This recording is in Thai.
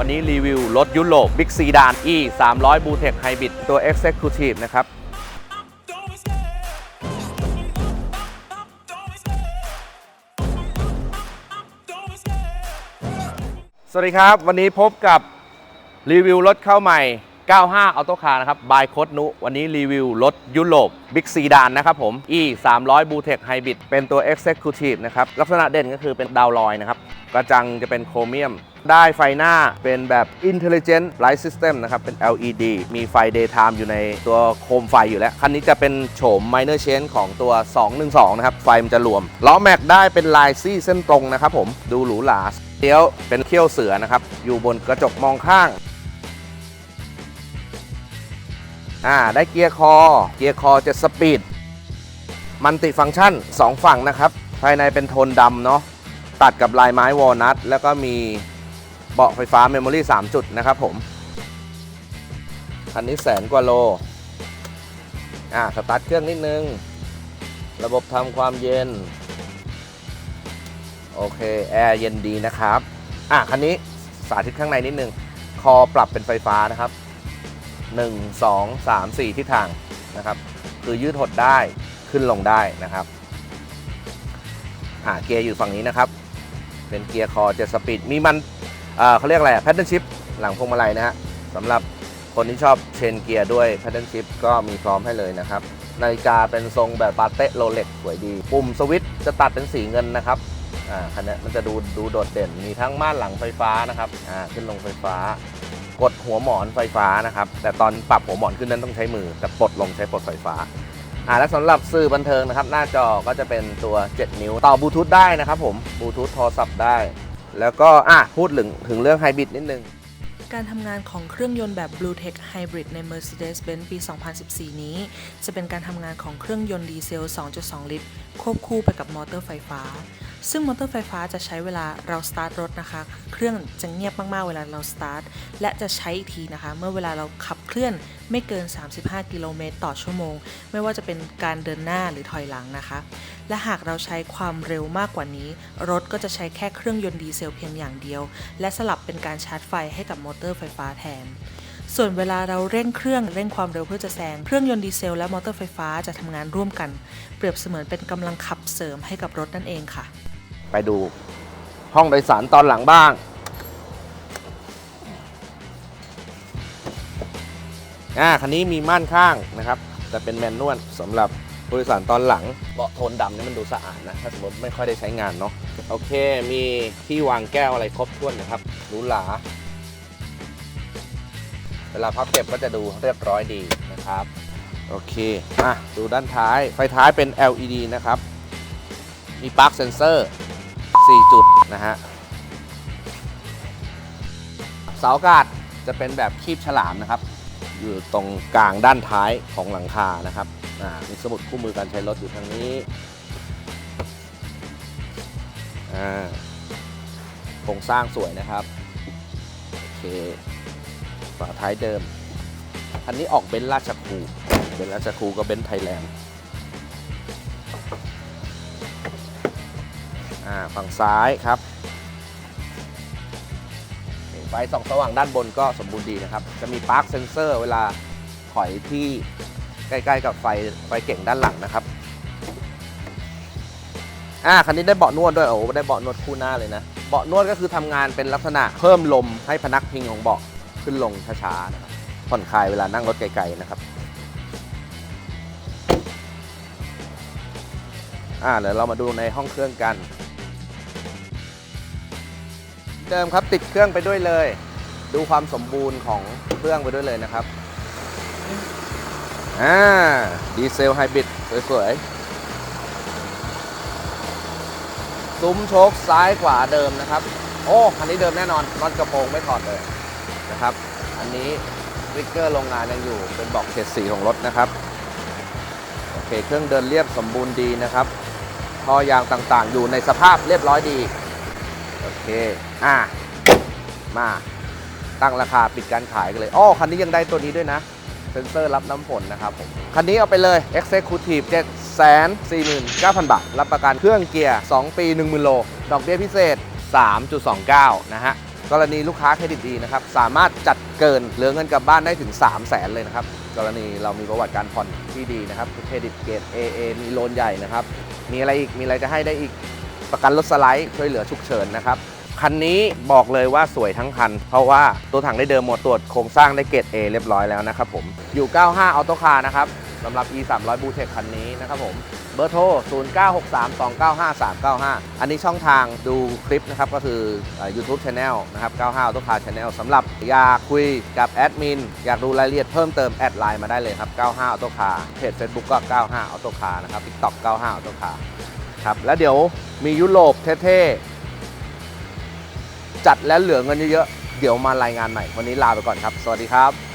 วันนี้รีวิวรถยุโรป Big ซีดาน E 300 b l u t e c h Hybrid ตัว Executive นะครับ สวัสดีครับ วันนี้พบกับรีวิวรถเข้าใหม่ 95 Auto Car นะครับบายโคดนุ วันนี้รีวิวรถยุโรป Big Sedan นะครับผม E 300 b l u t e c h Hybrid เป็นตัว Executive นะครับ ลักษณะเด่นก็คือเป็นดาวลอยนะครับ กระจังจะเป็นโครเมียม ได้ไฟหน้าเป็นแบบ Intelligent Light System นะครับ เป็น LED มีไฟ Daytime อยู่ในตัวโคมไฟอยู่แล้ว คันนี้จะเป็นโฉม Minor Change ของตัว 212 นะครับ ไฟมันจะรวม ล้อแม็กได้เป็นลายซี่เส้นตรงนะครับผม ดูหรูหราเลี้ยวเป็นเขี้ยวเสือนะครับ อยู่บนกระจกมองข้าง อ่าได้เกียร์คอ เกียร์คอจะสปีด มันติฟังก์ชัน 2 ฝั่งนะครับ ภายในเป็นโทนดำเนาะตัดกับลายไม้วอลนัทแล้วก็มีเบาะไฟฟ้าเมมโมรี่3จุดนะครับผมคันนี้แสนกว่าโล อ่าสตาร์ทเครื่องนิดนึง ระบบทำความเย็น โอเค แอร์เย็นดีนะครับ อะคันนี้สาธิตข้างในนิดนึง คอปรับเป็นไฟฟ้านะครับ 1 2 3 4 ทิศทางนะครับ คือยืดหดได้ขึ้นลงได้นะครับอ่าเกียร์อยู่ฝั่งนี้นะครับ เป็นเกียร์คอเจ็ดสปีดมีมันเเขาเรียกอะไรแพทเทิร์นชิพหลังพวงมาลัยนะฮะสำหรับคนที่ชอบเชนเกียร์ด้วยแพทเทิร์นชิพก็มีพร้อมให้เลยนะครับนาฬิกาเป็นทรงแบบปาเต้โรเล็กสวยดี ปุ่มสวิตช์จะตัดเป็นสีเงินนะครับอ่าคันนี้มันจะดูดูโดดเด่นมีทั้งม่านหลังไฟฟ้านะครับอ่าขึ้นลงไฟฟ้า กดหัวหมอนไฟฟ้านะครับ แต่ตอนปรับหัวหมอนขึ้นนั้นต้องใช้มือ แต่ปลดลงใช้ปลดไฟฟ้าอ่าและสำหรับสื่อบันเทิงนะครับ หน้าจอก็จะเป็นตัว 7 นิ้ว ต่อบลูทูธได้นะครับผมบลูทูธโทรศัพท์ได้ แล้วก็อะพูดถึงถึงเรื่องไฮบริดนิดนึง การทำงานของเครื่องยนต์แบบ BlueTech Hybrid ใน Mercedes-Benz ปี 2014 นี้ จะเป็นการทำงานของเครื่องยนต์ดีเซล 2.2 ลิตร ควบคู่ไปกับมอเตอร์ไฟฟ้า ซึ่งมอเตอร์ไฟฟ้าจะใช้เวลาเราสตาร์ทรถนะคะ เครื่องจะเงียบมากๆเวลาเราสตาร์ท และจะใช้อีกทีนะคะ เมื่อเวลาเราขับเคลื่อนไม่เกิน 35 กิโลเมตรต่อชั่วโมง ไม่ว่าจะเป็นการเดินหน้าหรือถอยหลังนะคะ และหากเราใช้ความเร็วมากกว่านี้ รถก็จะใช้แค่เครื่องยนต์ดีเซลเพียงอย่างเดียว และสลับเป็นการชาร์จไฟให้กับมอเตอร์ไฟฟ้าแทนส่วนเวลาเราเร่งเครื่องเร่งความเร็วเพื่อจะแซง เครื่องยนต์ดีเซลและมอเตอร์ไฟฟ้าจะทำงานร่วมกัน เปรียบเสมือนเป็นกำลังขับเสริมให้กับรถนั่นเองค่ะ ไปดูห้องโดยสารตอนหลังบ้าง อ่า คันนี้มีม่านข้างนะครับ แต่เป็นแมนนวลสำหรับผู้โดยสารตอนหลัง เบาะโทนดำนี่มันดูสะอาดนะ ถ้าสมมติไม่ค่อยได้ใช้งานเนาะ โอเค มีที่วางแก้วอะไรครบถ้วนนะครับหรูหรา เวลาพับเก็บก็จะดูเรียบร้อยดีนะครับ โอเค อะ ดูด้านท้าย ไฟท้ายเป็น LED นะครับ มีปลั๊กเซนเซอร์ 4 จุดนะฮะเสาอากาศจะเป็นแบบคีบฉลามนะครับ อยู่ตรงกลางด้านท้ายของหลังคานะครับอ่ามีสมุดคู่มือการใช้รถอยู่ทางนี้อ่าโครงสร้างสวยนะครับ โอเคฝาท้ายเดิม อันนี้ออกเบนซ์ราชคูเบนซ์ราชคูก็เบนซ์ไทยแลนด์ ฝั่งซ้ายครับไฟส่องสว่างด้านบนก็สมบูรณ์ดีนะครับ จะมีปาร์คเซนเซอร์เวลาถอยที่ใกล้ๆกับไฟไฟเก่งด้านหลังนะครับ อ่าคันนี้ได้เบาะนวดด้วย โอ้ได้เบาะนวดคู่หน้าเลยนะ เบาะนวดก็คือทำงานเป็นลักษณะเพิ่มลมให้พนักพิงของเบาะขึ้นลงช้าๆนะครับ ผ่อนคลายเวลานั่งรถไกลๆนะครับ อ่าเดี๋ยวเรามาดูในห้องเครื่องกัน เดิมครับติดเครื่องไปด้วยเลย ดูความสมบูรณ์ของเครื่องไปด้วยเลยนะครับอ่าดีเซลไฮบริดสวยๆซุ้มโชคซ้ายขวาเดิมนะครับ โอ้คันนี้เดิมแน่นอนน็อตกระโปรงไม่ถอดเลยนะครับ อันนี้วิกเกอร์โรงงานยังอยู่เป็นบอกเฉดสีของรถนะครับโอเคเครื่องเดินเรียบสมบูรณ์ดีนะครับท่อยางต่างๆ อยู่ในสภาพเรียบร้อยดี โอเค อะ มา ตั้งราคาปิดการขายกันเลยอ้อคันนี้ยังได้ตัวนี้ด้วยนะ เซ็นเซอร์รับน้ำฝนนะครับผม คันนี้เอาไปเลย Executive 749,000 บาท รับประกันเครื่องเกียร์ 2 ปี 10,000 โล ดอกเบี้ยพิเศษ 3.29 นะฮะ กรณีลูกค้าเครดิตดีนะครับ สามารถจัดเกินเหลือเงินกลับบ้านได้ถึง 3 0 0แสนเลยนะครับ กรณีเรามีประวัติการผ่อนที่ดีนะครับ เครดิตเกรด AA มีโลนใหญ่นะครับ มีอะไรอีก มีอะไรจะให้ได้อีก ประกันรถสไลด์ช่วยเหลือฉุกเฉินนะครับคันนี้บอกเลยว่าสวยทั้งคัน เพราะว่าตัวถังได้เดิมหมดตรวจโครงสร้างได้เกรด A เรียบร้อยแล้วนะครับผมอยู่ 95 ออโต้คาร์นะครับสำหรับ e 3 0 0 b l u e t e c คันนี้นะครับผมเบอร์โทร 0963295395 อันนี้ช่องทางดูคลิปนะครับ ก็คือ YouTube Channel นะครับ 95 Auto Car Channel สำหรับอยากคุยกับแอดมิน อยากดูรายละเอียดเพิ่มเติม แอดไลน์มาได้เลยครับ 95 Auto Car เพจ Facebook ก็ 95 Auto Car นะครับ TikTok 95 Auto Car ค ครับ แล้วเดี๋ยวมียุโรปเท่ๆ จัดแล้วเหลือเงินเยอะๆ เดี๋ยวมารายงานใหม่ วันนี้ลาไปก่อนครับ สวัสดีครับ